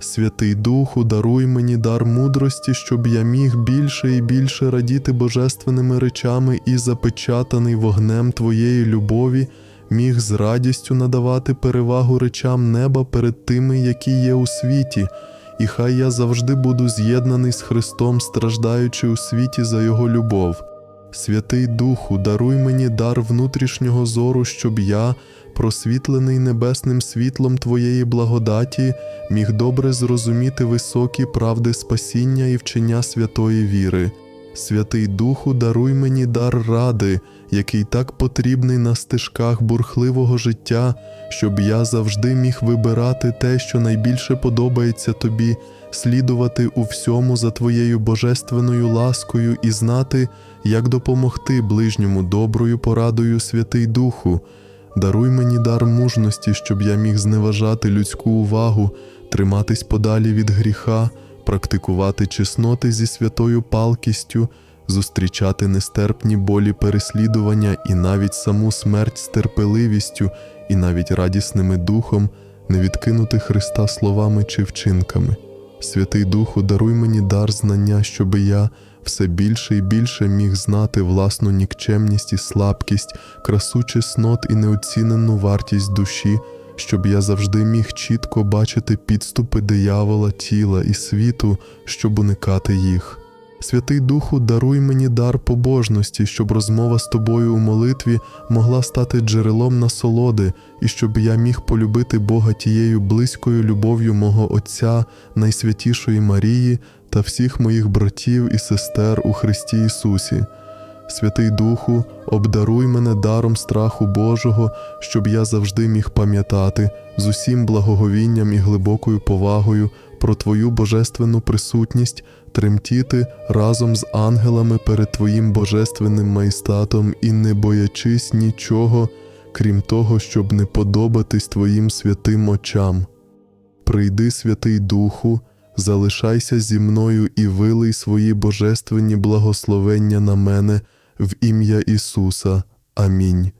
Святий Духу, даруй мені дар мудрості, щоб я міг більше і більше радіти божественними речами і запечатаний вогнем Твоєї любові, міг з радістю надавати перевагу речам неба перед тими, які є у світі, і хай я завжди буду з'єднаний з Христом, страждаючи у світі за Його любов. Святий Духу, даруй мені дар внутрішнього зору, щоб я, просвітлений небесним світлом Твоєї благодаті, міг добре зрозуміти високі правди спасіння і вчення святої віри. Святий Духу, даруй мені дар ради, який так потрібний на стежках бурхливого життя, щоб я завжди міг вибирати те, що найбільше подобається тобі, слідувати у всьому за твоєю божественною ласкою і знати, як допомогти ближньому доброю порадою Святий Духу. Даруй мені дар мужності, щоб я міг зневажати людську увагу, триматись подалі від гріха, практикувати чесноти зі святою палкістю, зустрічати нестерпні болі переслідування і навіть саму смерть з терпеливістю, і навіть радісними духом, не відкинути Христа словами чи вчинками. Святий Духу, даруй мені дар знання, щоби я все більше і більше міг знати власну нікчемність і слабкість, красу чеснот і неоцінену вартість душі, щоб я завжди міг чітко бачити підступи диявола, тіла і світу, щоб уникати їх. Святий Духу, даруй мені дар побожності, щоб розмова з тобою у молитві могла стати джерелом насолоди, і щоб я міг полюбити Бога тією близькою любов'ю мого Отця, найсвятішої Марії та всіх моїх братів і сестер у Христі Ісусі. Святий Духу, обдаруй мене даром страху Божого, щоб я завжди міг пам'ятати з усім благоговінням і глибокою повагою про Твою божественну присутність, тремтіти разом з ангелами перед Твоїм божественним майстатом і не боячись нічого, крім того, щоб не подобатись Твоїм святим очам. Прийди, Святий Духу, залишайся зі мною і вилий свої божественні благословення на мене в ім'я Ісуса. Амінь.